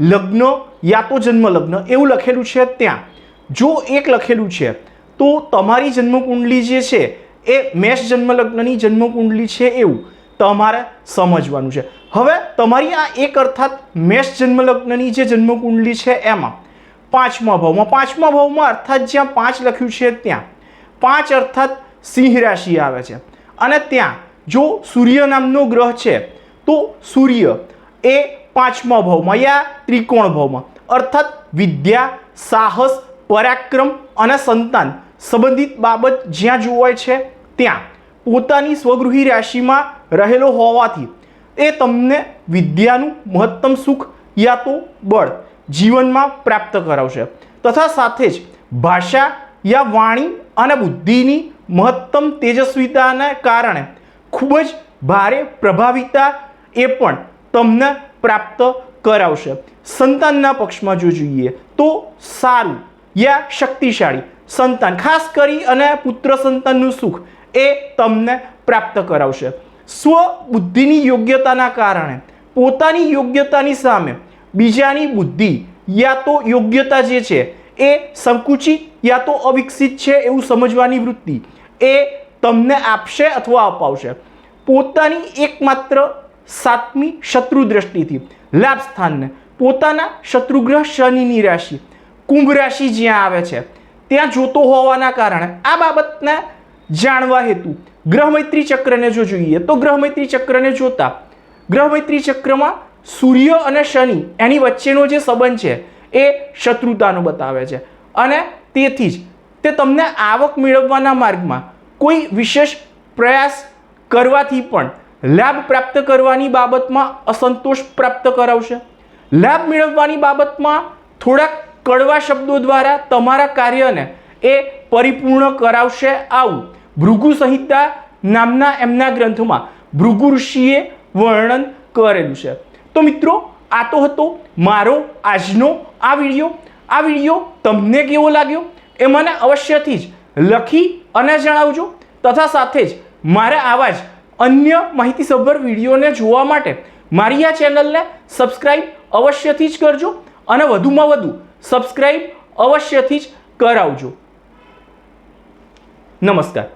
લગ્ન યા તો જન્મ લગ્ન એવું લખેલું છે ત્યાં. જો એક લખેલું છે, તો તમારી જન્મકુંડલી જે છે, એ મેષ જન્મ લગ્નની જન્મકુંડલી છે એવું તમારે સમજવાનું છે. હવે તમારી આ એક અર્થાત મેષ જન્મ લગ્નની જે જન્મકુંડલી છે એમાં, પાંચમા ભાવમાં પાંચમા ભાવમાં અર્થાત જ્યાં પાંચ લખ્યું છે ત્યાં, પાંચ અર્થાત સિંહ રાશિ આવે છે. અને ત્યાં જો સૂર્ય નામનો ગ્રહ છે, તો સૂર્ય એ પાંચમા ભાવમાં યા ત્રિકોણ ભાવમાં. અર્થાત વિદ્યા, સાહસ, પરાક્રમ અને સંતાન સંબંધિત બાબત જ્યાં જોવાય છે ત્યાં. પોતાની સ્વગૃહી રાશિમાં રહેલો હોવાથી એ તમને વિદ્યાનું મહત્તમ સુખ યા તો બળ જીવનમાં પ્રાપ્ત કરાવશે. તથા સાથે જ ભાષા યા વાણી અને બુદ્ધિની મહત્તમ તેજસ્વીતાને કારણે ખૂબ જ ભારે પ્રભાવિતા એ પણ તમને પ્રાપ્ત કરાવશે. સંતાનના પક્ષમાં જો જોઈએ તો સારું. યા શક્તિશાળી. સંતાન, ખાસ કરી અને પુત્ર સંતાનનું સુખ એ તમને પ્રાપ્ત કરાવશે. સ્વ બુદ્ધિની યોગ્યતાના કારણે પોતાની યોગ્યતાની સામે બીજાની બુદ્ધિ યા તો યોગ્યતા જે છે એ સંકુચિત યા તો અવિકસિત છે એવું સમજવાની વૃત્તિ એ તમને આપશે અથવા અપાવશે. પોતાની એકમાત્ર સાતમી શત્રુ દ્રષ્ટિથી. લાભ સ્થાનને પોતાના શત્રુગ્રહ શનિની રાશિ, કુંભ રાશિ જ્યાં આવે છે, ત્યાં જોતો હોવાના કારણે આ બાબતને જાણવા હેતુ. ગ્રહમૈત્રી ચક્રને જો જોઈએ તો ગ્રહમૈત્રી ચક્રને જોતા, ગ્રહમૈત્રી ચક્રમાં સૂર્ય અને શનિ એની વચ્ચેનો જે સંબંધ છે એ શત્રુતાનો બતાવે છે. અને તેથી જ તે તમને આવક મેળવવાના માર્ગમાં કોઈ વિશેષ પ્રયાસ કરવાથી પણ લાભ પ્રાપ્ત કરવાની બાબતમાં અસંતોષ પ્રાપ્ત કરાવશે. લાભ મેળવવાની બાબતમાં થોડાક કડવા શબ્દો દ્વારા તમારા કાર્યને એ પરિપૂર્ણ કરાવશે આવું. ભૃગુ સંહિતા નામના એમના ગ્રંથમાં ભૃગુ ઋષિએ વર્ણન કરેલું છે. તો મિત્રો, આ તો હતો મારો આજનો આ વીડિયો. આ વીડિયો તમને કેવો લાગ્યો એ મને અવશ્યથી જ લખી અને જણાવજો. તથા સાથે જ મારા આવા જ અન્ય માહિતીસભર વિડીયોને જોવા માટે મારી આ ચેનલને સબસ્ક્રાઈબ અવશ્યથી જ કરજો અને વધુમાં વધુ સબસ્ક્રાઈબ અવશ્યથી જ કરાવજો. નમસ્કાર.